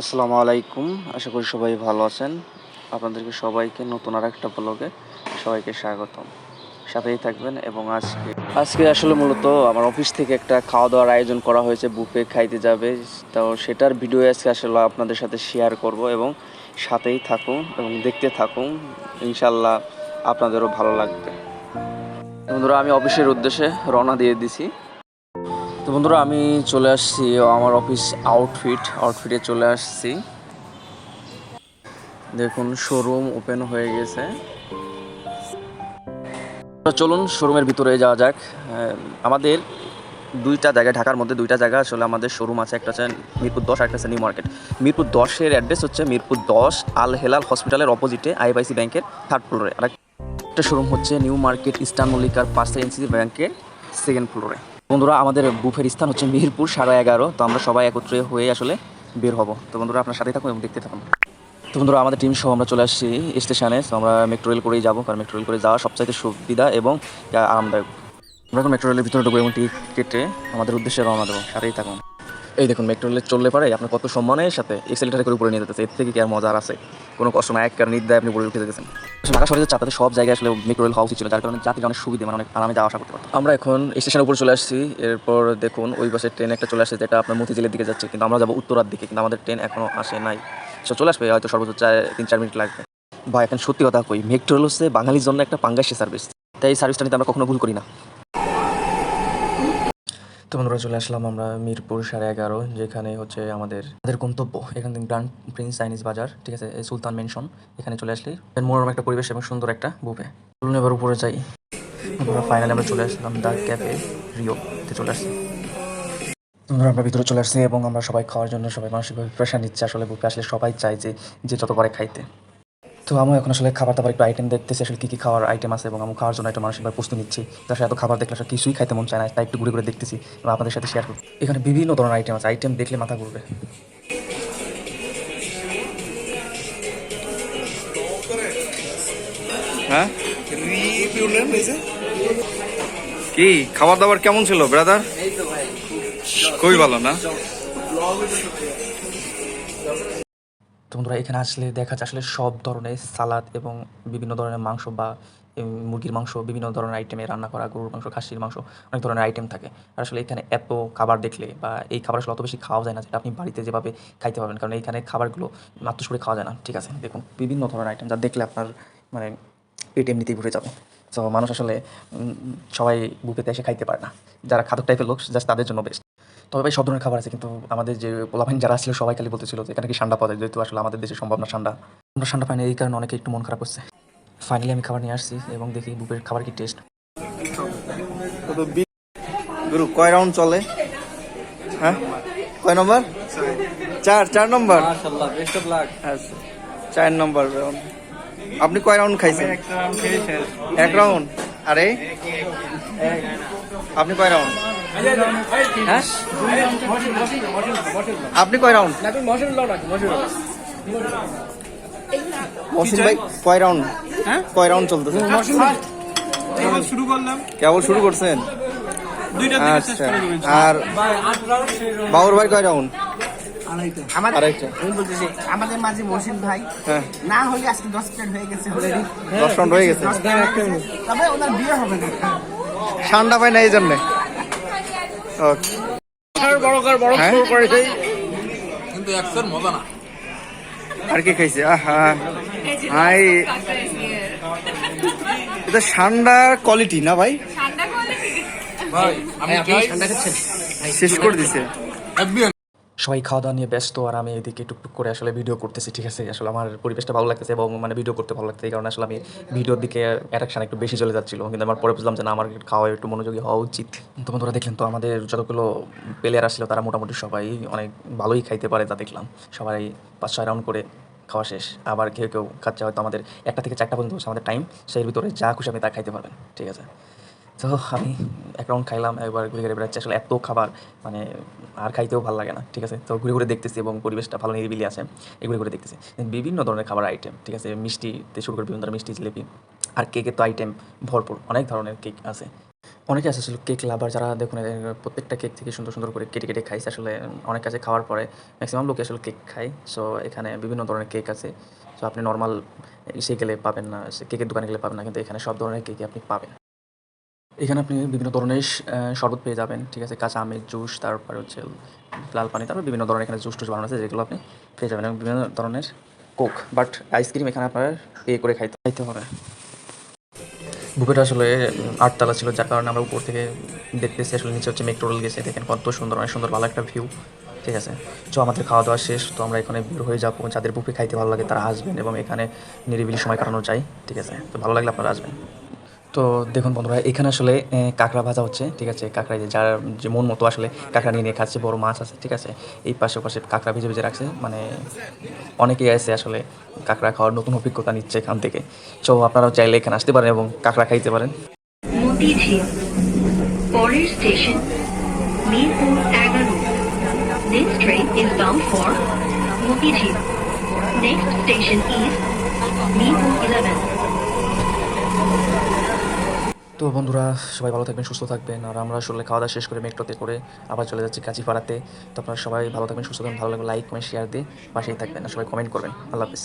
আসসালামু আলাইকুম। আশা করি সবাই ভালো আছেন। আপনাদেরকে সবাইকে নতুন আর একটা ব্লগে সবাইকে স্বাগতম। সাথেই থাকবেন এবং আজকে আজকে আসলে মূলত আমার অফিস থেকে একটা খাওয়া দাওয়ার আয়োজন করা হয়েছে, বুফে খাইতে যাবে। তো সেটার ভিডিও আজকে আসলে আপনাদের সাথে শেয়ার করব এবং সাথেই থাকুন এবং দেখতে থাকুন। ইনশাল্লাহ আপনাদেরও ভালো লাগবে। বন্ধুরা, আমি অফিসের উদ্দেশ্যে রওনা দিয়ে দিছি। তো বন্ধুরা, আমি চলে আসছি, আমার অফিস আউটফিট আউটফিটে চলে আসছি। দেখুন শোরুম ওপেন হয়ে গেছে। চলুন শোরুমের ভিতরে যাওয়া যাক। আমাদের দুইটা জায়গায়, ঢাকার মধ্যে দুইটা জায়গা আসলে আমাদের শোরুম আছে। একটা হচ্ছে মিরপুর দশ একটা হচ্ছে নিউ মার্কেট মিরপুর দশের অ্যাড্রেস হচ্ছে মিরপুর দশ, আল হেলাল হসপিটালের অপোজিটে আইএফআইসি ব্যাংকের থার্ড ফ্লোরে আর একটা শোরুম হচ্ছে নিউ মার্কেট ইস্টার্ন মল্লিকার পাশে এনসিসি ব্যাংকের সেকেন্ড ফ্লোরে বন্ধুরা, আমাদের বুফের স্থান হচ্ছে মিরপুর, সাড়ে এগারো। তো আমরা সবাই একত্রে হয়ে আসলে বের হব। তো বন্ধুরা, আপনার সাথে থাকুন এবং দেখতে থাকুন। তো বন্ধুরা, আমাদের টিম সহ আমরা চলে আসছি স্টেশনে তো আমরা মেট্রো রেল করেই যাব, কারণ মেট্রো রেল করে যাওয়া সবচাইতে সুবিধা এবং আরামদায়ক আমরা এখন মেট্রো রেলের ভিতরে ঢুকবো এবং টিকিট কেটে আমাদের উদ্দেশ্যে রওনা দেবো। সাথেই থাকুন। এই দেখুন মেট্রো রেলে চললে পারে আপনার কত সম্মানের সাথে এক্সেলিটারে করে উপরে নিয়ে যেতেছে এর থেকে কি আর মজার আছে? কোনো কষ্ট না এক কারণ নির্দায় আপনি উপরে উঠে যেতেছেন। ঢাকা শহরে চাপাতে সব জায়গায় আসলে মেট্রো রেল উচিত ছিল যার কারণে যাত্রীরা অনেক সুবিধা মানে অনেক আরামে যাওয়া আসা করতে পারতো। আমরা এখন স্টেশনের উপরে চলে আসছি এরপর দেখুন ওই পাশে ট্রেন একটা চলে আসছে যেটা আপনার মতিঝিলের দিকে যাচ্ছে কিন্তু আমরা যাব উত্তরার দিকে কিন্তু আমাদের ট্রেন এখনও আসে নাই। সো চলে আসবে হয়তো সর্বোচ্চ চার তিন চার মিনিট লাগবে। বা এখন সত্যি কথা কই মেট্রো রেল হচ্ছে বাঙালির জন্য একটা পাঙ্গাসি সার্ভিস তাই এই সার্ভিসটা নিতে আমরা কখনো ভুল করি না। তো বন্ধুরা চলে আসলাম আমরা মিরপুর সাড়ে এগারো, যেখানে হচ্ছে আমাদের আমাদের গন্তব্য। এখান থেকে গ্র্যান্ড প্রিন্স চাইনিজ বাজার, ঠিক আছে? সুলতান মেনশন এখানে চলে আসলে। মনোরম একটা পরিবেশ এবং সুন্দর একটা বুফে চলুন এবার উপরে যাই। আমরা ফাইনালি আমরা চলে আসলাম দ্য ক্যাফে রিওতে চলে আসছি আমরা আমরা ভিতরে চলে আসছি এবং আমরা সবাই খাওয়ার জন্য সবাই মানসিকভাবে প্রেশার নিচ্ছে। আসলে বুফে আসলে সবাই চাই যে যে যত পারে খাইতে। তো আমি এখন আসলে খাবার দাবার একটু আইটেম দেখতেছি আসলে কী কী খাওয়ার আইটেম আছে এবং আমি খাওয়ার জন্য একটা মানসিকভাবে প্রস্তুত নিচ্ছি। তার সাথে এত খাবার দেখলে আসলে কিছুই খাইতে মন চায় না তাই একটু ঘুরে ঘুরে দেখতেছি এবং আপনাদের সাথে শেয়ার করছি এখানে বিভিন্ন ধরনের আইটেম আছে আইটেম দেখলে মাথা ঘুরবে। হ্যাঁ? কি খাবার দাবার কেমন ছিল ব্রাদার খুবই ভালো না? তো বন্ধুরা, এখানে আসলে দেখা যায় আসলে সব ধরনের সালাদ এবং বিভিন্ন ধরনের মাংস বা মুরগির মাংস, বিভিন্ন ধরনের আইটেমে রান্না করা, গরুর মাংস, খাসির মাংস, অনেক ধরনের আইটেম থাকে। আর আসলে এখানে এত খাবার দেখলে বা এই খাবার আসলে অত বেশি খাওয়া যায় না যেটা আপনি বাড়িতে যেভাবে খাইতে পারবেন। কারণ এইখানে খাবারগুলো মাত্র করে খাওয়া যায় না। ঠিক আছে, দেখুন, বিভিন্ন ধরনের আইটেম যা দেখলে আপনার মানে পেট এমনিতেই ভরে যাবে। তো মানুষ আসলে সবাই বুফেতে এসে খাইতে পারে না। যারা খাদক টাইপের লোক জাস্ট তাদের জন্য বেস্ট তবে ভাই সব ধরনের খাবার আছে কিন্তু আমাদের যে পোলাপাইন যারা ছিল সবাই খালি বলতেছিল যে এখানে কি ঠান্ডা পাওয়া যায়? যেহেতু আসলে আমাদের দেশে সম্ভব না ঠান্ডা আমরা ঠান্ডা পাই না এই কারণে অনেকে একটু মন খারাপ করছে। ফাইনালি আমি খাবার নিয়ে আসছি এবং দেখি বুফের খাবার কি টেস্ট গুরু কয় রাউন্ড চলে? হ্যাঁ? কয় নম্বর চার চার নম্বর আচ্ছা চার নম্বর। আপনি কয় রাউন্ড খাইছেন? এক রাউন্ড আরে? আপনি কয় রাউন্ড হ্যাঁ? আপনি কয় রাউন্ড মহসিন ভাই কয় রাউন্ড হ্যাঁ? কয় রাউন্ড চলতেছে? এবার শুরু করলাম। কেবল শুরু করছেন? দুইটা থেকে শেষ আচ্ছা। আর বাবুর ভাই কয় রাউন্ড আমাদের মাঝে মহসিন ভাই হ্যাঁ। না হলে আজকে দশ প্লেট হয়ে গেছে দশ রাউন্ড হয়ে গেছে। তবে ওনার বিয়ে হবে না। ঠান্ডা পায় না এই জন্যে ওকে কিন্তু একশোর মজা না আর কি খাইছে? আহা। হাই। এটা ঠান্ডার কোয়ালিটি না ভাই? ভাই আমি শেষ করে দিছে। সবাই খাওয়া দাওয়া নিয়ে ব্যস্ত আর আমি এদিকে টুকটুক করে আসলে ভিডিও করতেছি, ঠিক আছে? আসলে আমার পরিবেশটা ভালো লাগতেছে এবং মানে ভিডিও করতে ভালো লাগছে এই কারণে আসলে আমি ভিডিওর দিকে অ্যাট্রাকশন একটু বেশি চলে যাচ্ছিল। কিন্তু আমার পরে বুঝলাম যে না, আমার খাওয়া একটু মনোযোগী হওয়া উচিত। তো বন্ধুরা দেখলেন তো, আমাদের যতগুলো প্লেয়ার আসছিল, তারা মোটামুটি সবাই অনেক ভালোই খাইতে পারে তা দেখলাম। সবাই পাঁচ, ছয় রাউন্ড করে খাওয়া শেষ। আবার কেউ কেউ খাচ্ছে হয়তো আমাদের একটা থেকে চারটা পর্যন্ত আমাদের টাইম সেই ভিতরে যা খুশি আপনি তা খাইতে পারবেন, ঠিক আছে? তো আমি এক রাউন্ড খাইলাম, একবার ঘুরে ঘুরে বেড়াচ্ছি। আসলে এত খাবার মানে আর খাইতেও ভালো লাগে না, ঠিক আছে? তো ঘুরে ঘুরে দেখতেছি এবং পরিবেশটা ভালো নিরিবিলি আছে, এগুলো ঘুরে দেখতেছি। বিভিন্ন ধরনের খাবার আইটেম ঠিক আছে? মিষ্টিতে শুরু করে বিভিন্ন ধরনের মিষ্টি, জিলেপি আর কেকের তো আইটেম ভরপুর, অনেক ধরনের কেক আছে। অনেকে আছে আসলে কেক লাভার যারা দেখুন প্রত্যেকটা কেক থেকে সুন্দর সুন্দর করে কেটে কেটে খাইছে আসলে অনেক কাছে খাওয়ার পরে ম্যাক্সিমাম লোকে আসলে কেক খায়। সো এখানে বিভিন্ন ধরনের কেক আছে। সো আপনি নর্মাল ইসে গেলে পাবেন না কেকের দোকানে গেলে পাবেন না, কিন্তু এখানে সব ধরনের কেকই আপনি পাবেন। এখানে আপনি বিভিন্ন ধরনের শরবত পেয়ে যাবেন, ঠিক আছে? কাঁচা আমের জুস, তারপর হচ্ছে লাল পানি, তারপর বিভিন্ন ধরনের এখানে জুস টুস বানানো আছে, যেগুলো আপনি পেয়ে যাবেন, এবং বিভিন্ন ধরনের কোক। বাট আইসক্রিম এখানে আপনার পে করে খাইতে খাইতে হবে। বুফেটা আসলে আটতলা ছিল, যার কারণে আমরা উপর থেকে দেখতেছি, আসলে নিচে হচ্ছে মেট্রো রেল গেছে, দেখেন কত সুন্দর, অনেক সুন্দর, ভালো একটা ভিউ ঠিক আছে? তো আমাদের খাওয়া দাওয়া শেষ, তো আমরা এখানে বের হয়ে যাব। যাদের বুফে খাইতে ভালো লাগে, তারা আসবেন, এবং এখানে নিরিবিলি সময় কাটানো যায়, ঠিক আছে? তো ভালো লাগলে আপনারা আসবেন। তো দেখুন বন্ধুরা, এখানে আসলে কাঁকড়া ভাজা হচ্ছে, ঠিক আছে? কাঁকড়া যার যে মন মতো আসলে কাঁকড়া নিয়ে নিয়ে খাচ্ছে, বড় মাছ আছে, ঠিক আছে? এই পাশে পাশে কাঁকড়া ভেজে ভেজে রাখছে মানে অনেকেই আছে আসলে কাঁকড়া খাওয়ার নতুন অভিজ্ঞতা নিচ্ছে এখান থেকে। তো আপনারাও চাইলে এখানে আসতে পারেন এবং কাঁকড়া খাইতে পারেন. Next station is Mirpur 11. তো বন্ধুরা, সবাই ভালো থাকবেন, সুস্থ থাকবেন। আর আমরা আসলে খাওয়া দাওয়া শেষ করে মেট্রোতে করে আবার চলে যাচ্ছি কাঁচিপাড়াতে। তো আপনারা সবাই ভালো থাকবেন, সুস্থ থাকবেন, ভালো লাগবে লাইক কমেন্ট শেয়ার দিয়ে পাশেই থাকবেন। আর সবাই কমেন্ট করবেন। আল্লাহ হাফিজ।